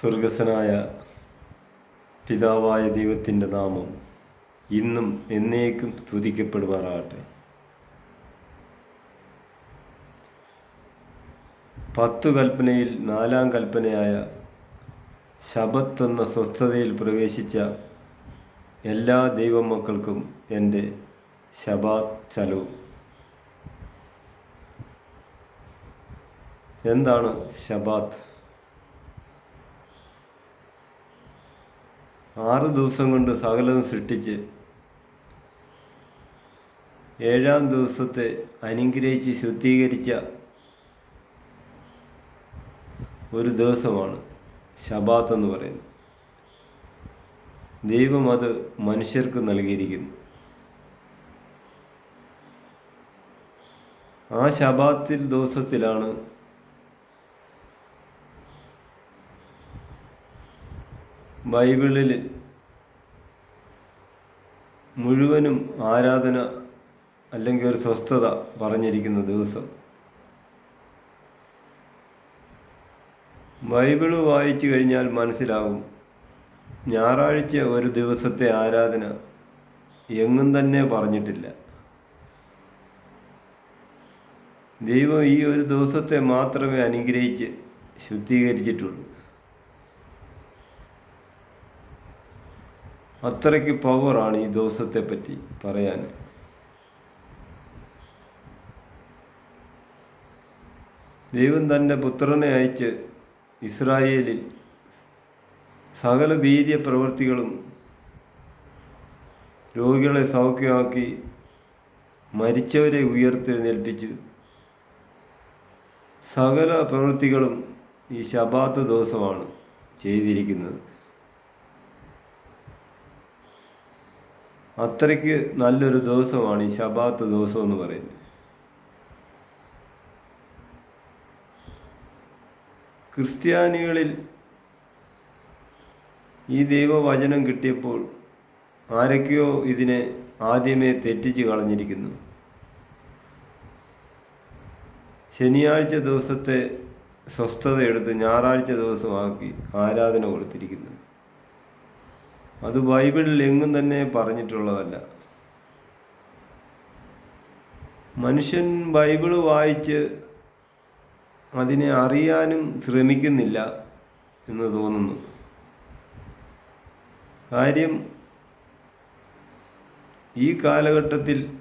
സ്വർഗസ്വനായ പിതാവായ ദൈവത്തിന്റെ നാമം ഇന്നും എന്നേക്കും സ്തുതിക്കപ്പെടുമാറാകട്ടെ. പത്തു കൽപ്പനയിൽ നാലാം കൽപ്പനയായ ശബത്ത് എന്ന സ്വസ്ഥതയിൽ പ്രവേശിച്ച എല്ലാ ദൈവമക്കൾക്കും എന്റെ ശബാത് ചലോ. എന്താണ് ശബാത്ത് ആറ് ദിവസം കൊണ്ട് സകലവും സൃഷ്ടിച്ച് ഏഴാം ദിവസത്തെ അനുഗ്രഹിച്ച് ശുദ്ധീകരിച്ച ഒരു ദിവസമാണ് ശബാത്ത് എന്ന് പറയുന്നത്. ദൈവം അത് മനുഷ്യർക്ക് നൽകിയിരിക്കുന്നു. ആ ശബാത്തിൽ ദിവസത്തിലാണ് ബൈബിളിൽ മുഴുവനും ആരാധന അല്ലെങ്കിൽ ഒരു സ്വസ്ഥത പറഞ്ഞിരിക്കുന്ന ദിവസം. ബൈബിൾ വായിച്ചു കഴിഞ്ഞാൽ മനസ്സിലാവും. ഞായറാഴ്ച ഒരു ദിവസത്തെ ആരാധന എങ്ങും തന്നെ പറഞ്ഞിട്ടില്ല. ദൈവം ഈ ഒരു ദിവസത്തെ മാത്രമേ അനുഗ്രഹിച്ച് ശുദ്ധീകരിച്ചിട്ടുള്ളൂ. അത്രയ്ക്ക് പവറാണ് ഈ ദിവസത്തെ പറ്റി പറയാൻ. ദൈവം തന്റെ പുത്രനെ അയച്ച് ഇസ്രായേലിൽ സകല വീര്യ പ്രവൃത്തികളും രോഗികളെ സൗഖ്യമാക്കി മരിച്ചവരെ ഉയർത്തെഴുന്നേൽപ്പിച്ചു. സകല പ്രവൃത്തികളും ഈ ശബാത്ത് ദിവസമാണ് ചെയ്തിരിക്കുന്നത്. അത്രയ്ക്ക് നല്ലൊരു ദിവസമാണ് ഈ ശബാത്ത് ദിവസം എന്ന് പറയുന്നത്. ക്രിസ്ത്യാനികളിൽ ഈ ദൈവവചനം കിട്ടിയപ്പോൾ ആരൊക്കെയോ ഇതിനെ ആദ്യമേ തെറ്റിച്ച് കളഞ്ഞിരിക്കുന്നു. ശനിയാഴ്ച ദിവസത്തെ സ്വസ്ഥത എടുത്ത് ഞായറാഴ്ച ദിവസമാക്കി ആരാധന കൊടുത്തിരിക്കുന്നു. അത് ബൈബിളിൽ എങ്ങും തന്നെ പറഞ്ഞിട്ടുള്ളതല്ല. മനുഷ്യൻ ബൈബിൾ വായിച്ച് അതിനെ അറിയാനും ശ്രമിക്കുന്നില്ല എന്ന് തോന്നുന്നു. കാര്യം ഈ കാലഘട്ടത്തിൽ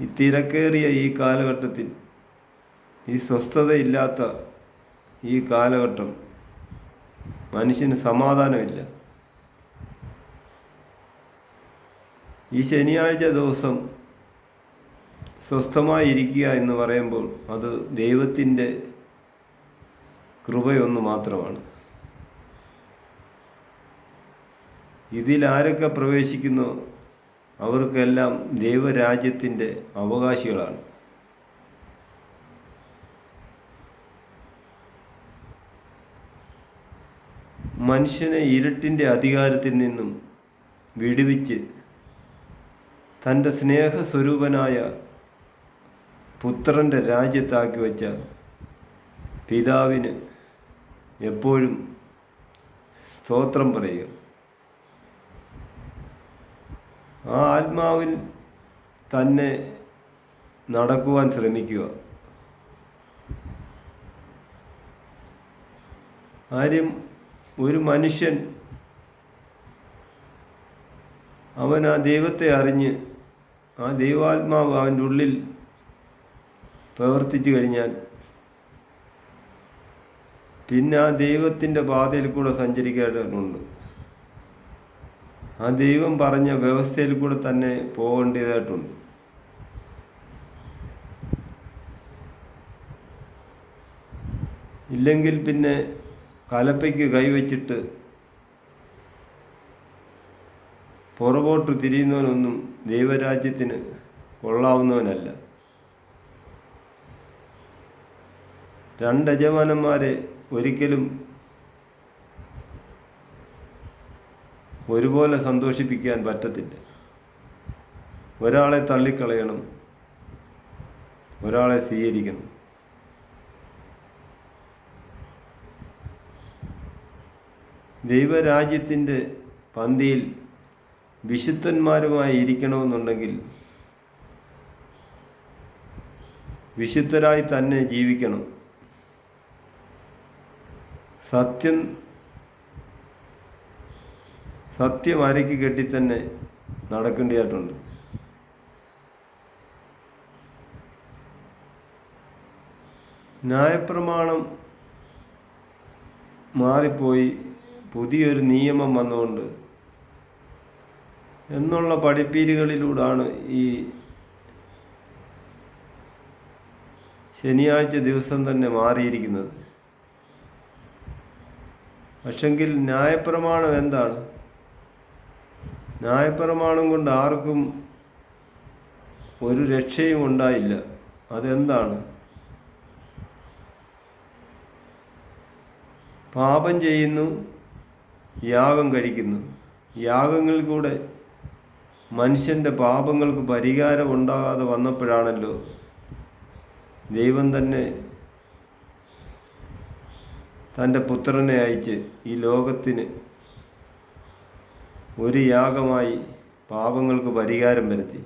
ഈ തിരക്കേറിയ ഈ കാലഘട്ടത്തിൽ ഈ സ്വസ്ഥതയില്ലാത്ത ഈ കാലഘട്ടം മനുഷ്യന് സമാധാനമില്ല. ഈ ശനിയാഴ്ച ദിവസം സ്വസ്ഥമായിരിക്കുക എന്ന് പറയുമ്പോൾ അത് ദൈവത്തിന്റെ കൃപയൊന്നു മാത്രമാണ്. ഇതിലാരൊക്കെ പ്രവേശിക്കുന്നു അവർക്കെല്ലാം ദൈവരാജ്യത്തിന്റെ അവകാശികളാണ്. മനുഷ്യനെ ഇരുട്ടിന്റെ അധികാരത്തിൽ നിന്നും വിടുവിച്ച് തന്റെ സ്നേഹസ്വരൂപനായ പുത്രന്റെ രാജ്യത്താക്കി വച്ച പിതാവിന് എപ്പോഴും സ്തോത്രം പറയുക. ആ ആത്മാവിൽ തന്നെ നടക്കുവാൻ ശ്രമിക്കുക. ആര്യം ഒരു മനുഷ്യൻ അവൻ ആ ദൈവത്തെ അറിഞ്ഞ് ആ ദൈവാത്മാവ് അവന്റെ ഉള്ളിൽ പ്രവർത്തിച്ചു കഴിഞ്ഞാൽ പിന്നെ ആ ദൈവത്തിന്റെ പാതയിൽ കൂടെ സഞ്ചരിക്കേണ്ടതുണ്ട്. ആ ദൈവം പറഞ്ഞ വ്യവസ്ഥയിൽ കൂടെ തന്നെ പോകേണ്ടതായിട്ടുണ്ട്. ഇല്ലെങ്കിൽ പിന്നെ കലപ്പയ്ക്ക് കൈവച്ചിട്ട് പുറകോട്ട് തിരിയുന്നവനൊന്നും ദൈവരാജ്യത്തിന് കൊള്ളാവുന്നവനല്ല. രണ്ട് യജമാനന്മാരെ ഒരിക്കലും ഒരുപോലെ സന്തോഷിപ്പിക്കാൻ പറ്റത്തില്ല. ഒരാളെ തള്ളിക്കളയണം ഒരാളെ സ്വീകരിക്കണം. ദൈവരാജ്യത്തിന്റെ പന്തിയിൽ വിശുദ്ധന്മാരുമായി ഇരിക്കണമെന്നുണ്ടെങ്കിൽ വിശുദ്ധരായി തന്നെ ജീവിക്കണം. സത്യം സത്യം അരയ്ക്ക് കെട്ടി തന്നെ നടക്കേണ്ടതായിട്ടുണ്ട്. ന്യായപ്രമാണം മാറിപ്പോയി പുതിയൊരു നിയമം വന്നുകൊണ്ട് എന്നുള്ള പഠിപ്പീരുകളിലൂടാണ് ഈ ശനിയാഴ്ച ദിവസം തന്നെ മാറിയിരിക്കുന്നത്. പക്ഷെങ്കിൽ ന്യായപ്രമാണം എന്താണ്? ന്യായപ്രമാണം കൊണ്ട് ആർക്കും ഒരു രക്ഷയും ഉണ്ടായില്ല. അതെന്താണ്? പാപം ചെയ്യുന്നു യാഗം കഴിക്കുന്നു. യാഗങ്ങളിൽ കൂടെ മനുഷ്യന്റെ പാപങ്ങൾക്ക് പരിഹാരം ഉണ്ടാകാതെ വന്നപ്പോഴാണല്ലോ ദൈവം തന്നെ തന്റെ പുത്രനെ അയച്ച് ഈ ലോകത്തിന് ഒരു യാഗമായി പാപങ്ങൾക്ക് പരിഹാരം വരുത്തി.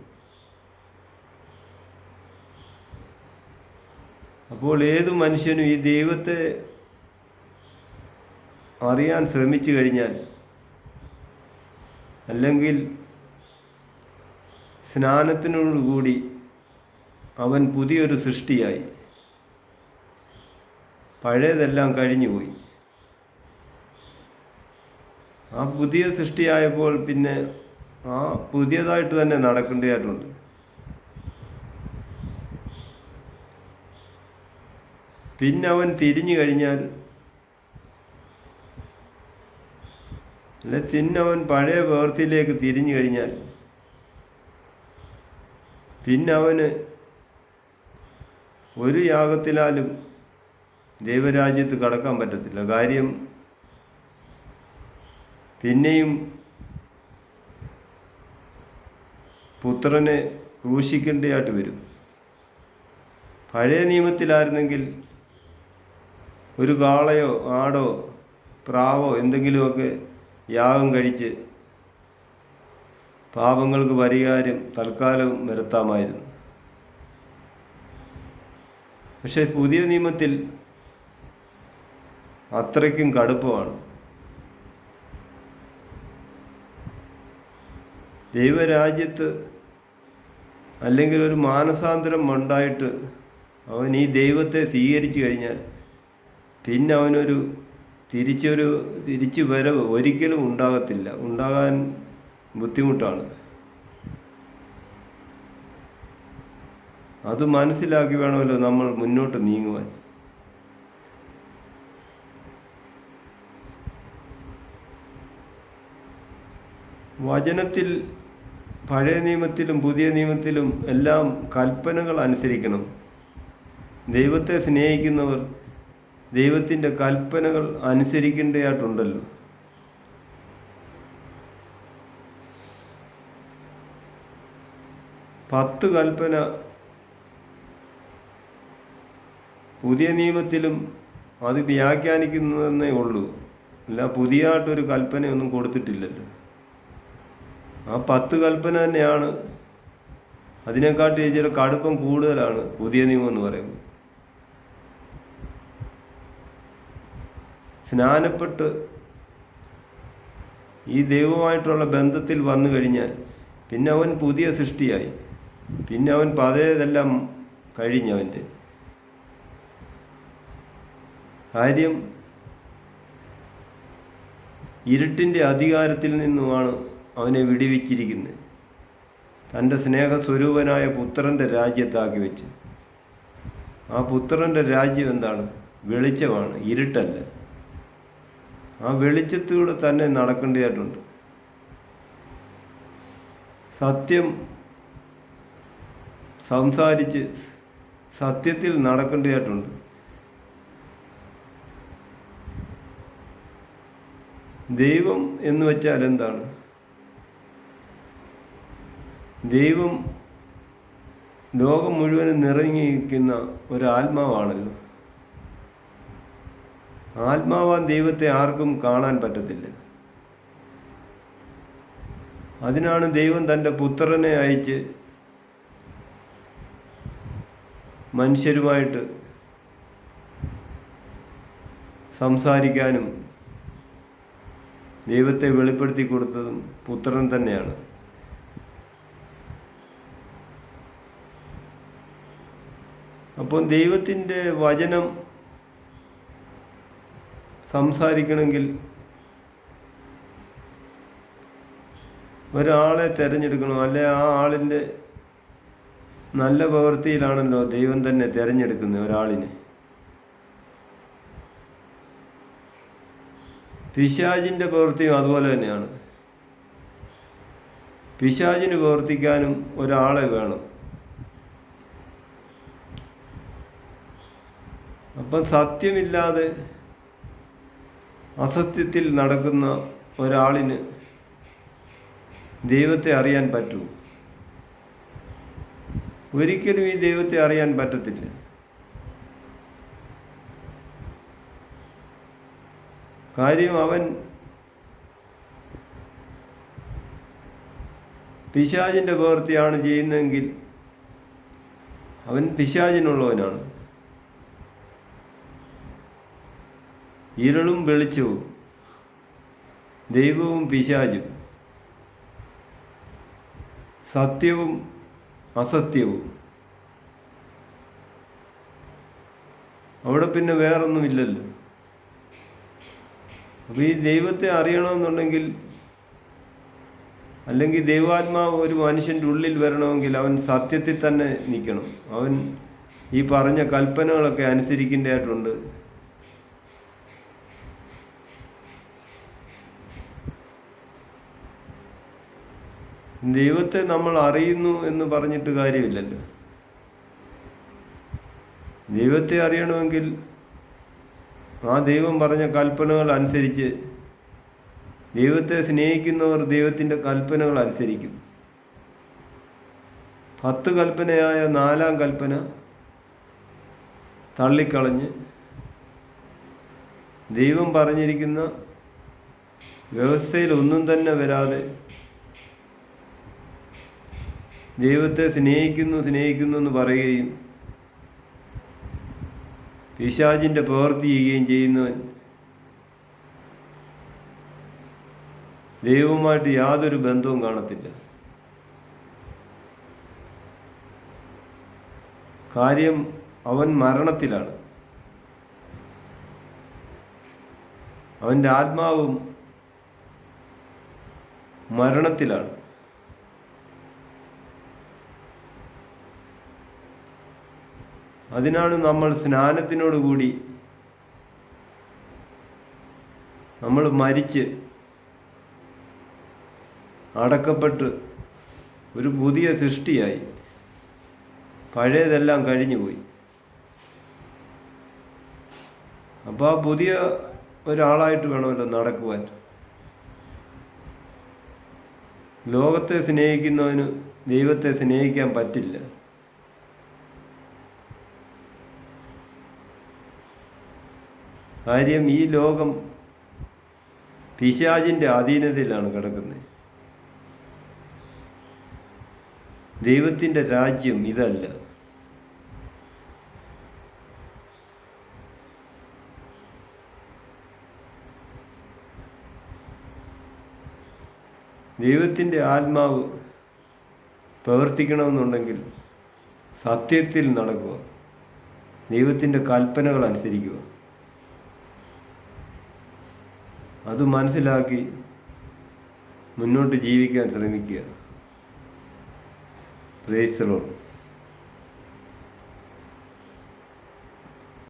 അപ്പോൾ ഏത് മനുഷ്യനും ഈ ദൈവത്തെ അറിയാൻ ശ്രമിച്ചു കഴിഞ്ഞാൽ അല്ലെങ്കിൽ സ്നാനത്തിനോടുകൂടി അവൻ പുതിയൊരു സൃഷ്ടിയായി. പഴയതെല്ലാം കഴിഞ്ഞുപോയി. ആ പുതിയ സൃഷ്ടിയായപ്പോൾ പിന്നെ ആ പുതിയതായിട്ട് തന്നെ നടക്കേണ്ടതായിട്ടുണ്ട്. പിന്നെ അവൻ തിരിഞ്ഞു കഴിഞ്ഞാൽ അല്ലെ തിന്നവൻ പഴയ പ്രവൃത്തിയിലേക്ക് തിരിഞ്ഞു കഴിഞ്ഞാൽ പിന്നെ അവന് ഒരു യാഗത്തിലാലും ദൈവരാജ്യത്ത് കടക്കാൻ പറ്റത്തില്ല. കാര്യം പിന്നെയും പുത്രനെ ക്രൂശിക്കേണ്ടതായിട്ട് വരും. പഴയ നിയമത്തിലായിരുന്നെങ്കിൽ ഒരു കാളയോ ആടോ പ്രാവോ എന്തെങ്കിലുമൊക്കെ യാഗം കഴിച്ച് പാപങ്ങൾക്ക് പരിഹാരം തൽക്കാലം വരുത്താമായിരുന്നു. പക്ഷെ പുതിയ നിയമത്തിൽ അത്രയ്ക്കും കടുപ്പമാണ്. ദൈവരാജ്യത്ത് അല്ലെങ്കിൽ ഒരു മാനസാന്തരം ഉണ്ടായിട്ട് അവൻ ഈ ദൈവത്തെ സ്വീകരിച്ചു കഴിഞ്ഞാൽ പിന്നെ അവനൊരു തിരിച്ചൊരു തിരിച്ചു വരവ് ഒരിക്കലും ഉണ്ടാകത്തില്ല. ഉണ്ടാകാൻ ബുദ്ധിമുട്ടാണ്. അത് മനസ്സിലാക്കി വേണമല്ലോ നമ്മൾ മുന്നോട്ട് നീങ്ങുവാൻ. വചനത്തിൽ പഴയ നിയമത്തിലും പുതിയ നിയമത്തിലും എല്ലാം കൽപ്പനകൾ അനുസരിക്കണം. ദൈവത്തെ സ്നേഹിക്കുന്നവർ ദൈവത്തിന്റെ കൽപ്പനകൾ അനുസരിക്കേണ്ടതായിട്ടുണ്ടല്ലോ. പത്ത് കൽപ്പന. പുതിയ നിയമത്തിലും അത് വ്യാഖ്യാനിക്കുന്നതെന്നേ ഉള്ളൂ. അല്ല പുതിയതായിട്ടൊരു കൽപ്പനയൊന്നും കൊടുത്തിട്ടില്ലല്ലോ. ആ പത്ത് കൽപ്പന തന്നെയാണ്. അതിനെക്കാട്ടി ചില കടുപ്പം കൂടുതലാണ് പുതിയ നിയമം എന്ന് പറയുമ്പോൾ സ്നാനപ്പെട്ട് ഈ ദൈവമായിട്ടുള്ള ബന്ധത്തിൽ വന്നു കഴിഞ്ഞാൽ പിന്നെ അവൻ പുതിയ സൃഷ്ടിയായി. പിന്നെ അവൻ പഴയതെല്ലാം കഴിഞ്ഞവന്റെ കാര്യം ഇരുട്ടിന്റെ അധികാരത്തിൽ നിന്നുമാണ് അവനെ വിടിവിച്ചിരിക്കുന്നത്. തന്റെ സ്നേഹസ്വരൂപനായ പുത്രന്റെ രാജ്യത്താക്കി വെച്ചു. ആ പുത്രന്റെ രാജ്യം എന്താണ്? വെളിച്ചമാണ് ഇരുട്ടല്ല. ആ വെളിച്ചത്തിലൂടെ തന്നെ നടക്കേണ്ടതായിട്ടുണ്ട്. സത്യം സംസാരിച്ച് സത്യത്തിൽ നടക്കേണ്ടതായിട്ടുണ്ട്. ദൈവം എന്ന് വെച്ചാൽ എന്താണ്? ദൈവം ലോകം മുഴുവനും നിറഞ്ഞിരിക്കുന്ന ഒരാത്മാവാണല്ലോ ആത്മാവാൻ ദൈവത്തെ ആർക്കും കാണാൻ പറ്റത്തില്ല. അതിനാണ് ദൈവം തന്റെ പുത്രനെ അയച്ച് മനുഷ്യരുമായിട്ട് സംസാരിക്കാനും ദൈവത്തെ വെളിപ്പെടുത്തി കൊടുത്തതും പുത്രൻ തന്നെയാണ്. അപ്പോൾ ദൈവത്തിന്റെ വചനം സംസാരിക്കണമെങ്കിൽ ഒരാളെ തിരഞ്ഞെടുക്കണം അല്ലെ ആ ആളിന്റെ നല്ല പ്രവൃത്തിയിലാണല്ലോ ദൈവം തന്നെ തിരഞ്ഞെടുക്കുന്നത് ഒരാളിനെ. പിശാജിന്റെ പ്രവൃത്തിയും അതുപോലെ തന്നെയാണ്. പിശാജിന് പ്രവർത്തിക്കാനും ഒരാളെ വേണം. അപ്പം സത്യമില്ലാതെ അസത്യത്തിൽ നടക്കുന്ന ഒരാളിന് ദൈവത്തെ അറിയാൻ പറ്റൂ. ഒരിക്കലും ഈ ദൈവത്തെ അറിയാൻ പറ്റത്തില്ല. കാര്യം അവൻ പിശാചിന്റെ പ്രവൃത്തിയാണ് ചെയ്യുന്നതെങ്കിൽ അവൻ പിശാചിനുള്ളവനാണ്. ഇരുളും വെളിച്ചവും ദൈവവും പിശാചും സത്യവും അസത്യവും. അവിടെ പിന്നെ വേറൊന്നുമില്ലല്ലോ. അപ്പോൾ ഈ ദൈവത്തെ അറിയണമെന്നുണ്ടെങ്കിൽ അല്ലെങ്കിൽ ദൈവാത്മാവ് ഒരു മനുഷ്യന്റെ ഉള്ളിൽ വരണമെങ്കിൽ അവൻ സത്യത്തിൽ തന്നെ നിൽക്കണം. അവൻ ഈ പറഞ്ഞ കൽപ്പനകളൊക്കെ അനുസരിക്കേണ്ടതായിട്ടുണ്ട്. ദൈവത്തെ നമ്മൾ അറിയുന്നു എന്ന് പറഞ്ഞിട്ട് കാര്യമില്ലല്ലോ. ദൈവത്തെ അറിയണമെങ്കിൽ ആ ദൈവം പറഞ്ഞ കൽപ്പനകൾ അനുസരിച്ച് ദൈവത്തെ സ്നേഹിക്കുന്നവർ ദൈവത്തിന്റെ കൽപ്പനകൾ അനുസരിക്കും. പത്ത് കൽപ്പനയായ നാലാം കൽപ്പന തള്ളിക്കളഞ്ഞ് ദൈവം പറഞ്ഞിരിക്കുന്ന വ്യവസ്ഥയിൽ ഒന്നും തന്നെ വരാതെ ദൈവത്തെ സ്നേഹിക്കുന്നു സ്നേഹിക്കുന്നു എന്ന് പറയുകയും പിശാചിന്റെ പ്രവൃത്തി ചെയ്യുകയും ചെയ്യുന്നവൻ ദൈവവുമായിട്ട് യാതൊരു ബന്ധവും കാണത്തില്ല. കാര്യം അവൻ മരണത്തിലാണ്. അവന്റെ ആത്മാവും മരണത്തിലാണ്. അതിനാണ് നമ്മൾ സ്നാനത്തിനോടുകൂടി നമ്മൾ മരിച്ച് അടക്കപ്പെട്ട് ഒരു പുതിയ സൃഷ്ടിയായി. പഴയതെല്ലാം കഴിഞ്ഞുപോയി അപ്പോൾ ആ പുതിയ ഒരാളായിട്ട് വേണമല്ലോ നടക്കുവാൻ. ലോകത്തെ സ്നേഹിക്കുന്നവന് ദൈവത്തെ സ്നേഹിക്കാൻ പറ്റില്ല. കാര്യം ഈ ലോകം പിശാജിന്റെ അധീനതയിലാണ് കിടക്കുന്നത്. ദൈവത്തിന്റെ രാജ്യം ഇതല്ല. ദൈവത്തിന്റെ ആത്മാവ് പ്രവർത്തിക്കണമെന്നുണ്ടെങ്കിൽ സത്യത്തിൽ നടക്കുക. ദൈവത്തിന്റെ കൽപ്പനകൾ അനുസരിക്കുക. അത് മനസ്സിലാക്കി മുന്നോട്ട് ജീവിക്കാൻ ശ്രമിക്കുക. പ്രേസറോട്